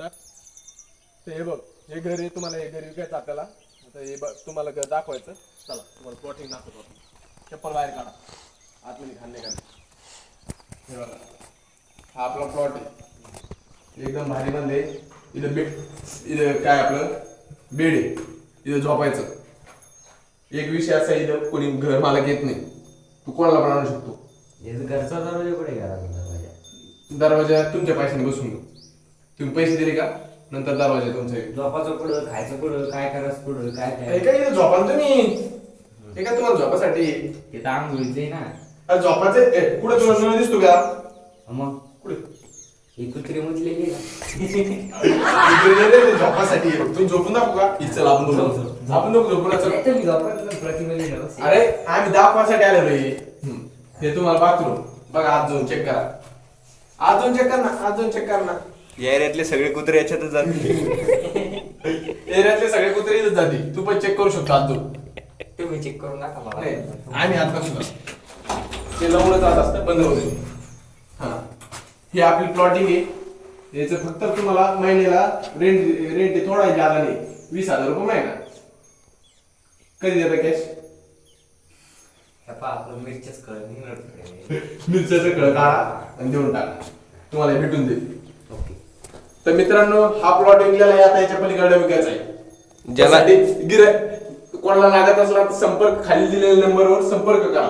Start ते हे बघ हे घरी तुम्हाला हे घरी विकायचं आपल्याला. आता हे बघ तुम्हाला घर दाखवायचं. चला तुम्हाला प्लॉटिंग दाखवतो. चप्पल बाहेर काढा. आतमध्ये खाल्ले का हे बघा. हा आपला प्लॉट आहे. एकदम भारी बंद आहे. इथं बेड इथं काय आपलं? बेड आहे. इथं झोपायचं. एक विषय असा आहे इथं कोणी घर मालक येत नाही. तू कोणाला पण आणू शकतो. याचं घरचा दरवाजा कुठे दरवाजा? दरवाजा तुमच्या पैशाने बसून घेऊ. तुम्ही पैसे दिले का? नंतर दरवाजा तुमचा येईल. झोपाचं कुठं? खायचं कुठं? काय करायचं कुठं? काय हे काय इथं तुम्ही. हे. काय तुम्हाला झोपासाठी. ते तर आंघोळीचं आहे ना. अरे झोपाचे ए, कुठे तुला नळ दिसतो का? मग? कुठे? ही कुत्री मुजलेली का इकडे नाही रे, ते झोपासाठी. आहे. तू झोपून दाखवू का? ही चल आपण झोप, दोघं. झोप. आपण दोघं झोपून चल. नाही, तुम्ही तुम्ही प्रतिमेला. अरे आम्ही दाखवासाठी आलेलो आहे. हम्म. हे तुम्हाला बाथरूम बघा आज जाऊन चेक करा. आज जाऊन चेक कर ना आज जाऊन चेक कर ना या एरियातले सगळे कुत्रे याच्यातच जातील. एरियातले सगळे कुत्रे इथंच जातील. तू पण चेक करू शकतो आज तुम्ही चेक करून टाका नाही मला आम्ही आजपासून ते लावून जात असतं बंद होते हा. ही आपली प्लॉटिंग आहे. याचं फक्त तुम्हाला महिन्याला रेंट रेंट थोडा जादा नाही. वीस हजार रुपये महिना. कधी देता कॅश हे पहा, आपलं मिरच्याच कळ. मिरच्याचं कळ काढा आणि देऊन टाका. तुम्हाला भेटून देईल. तर मित्रांनो हा प्लॉट विकलेला आहे आता याच्या पलीकडे विकायचा आहे. त्यासाठी गिऱ्हाईक कोणाला लागत असला तर संपर्क खाली दिलेल्या नंबरवर संपर्क करा.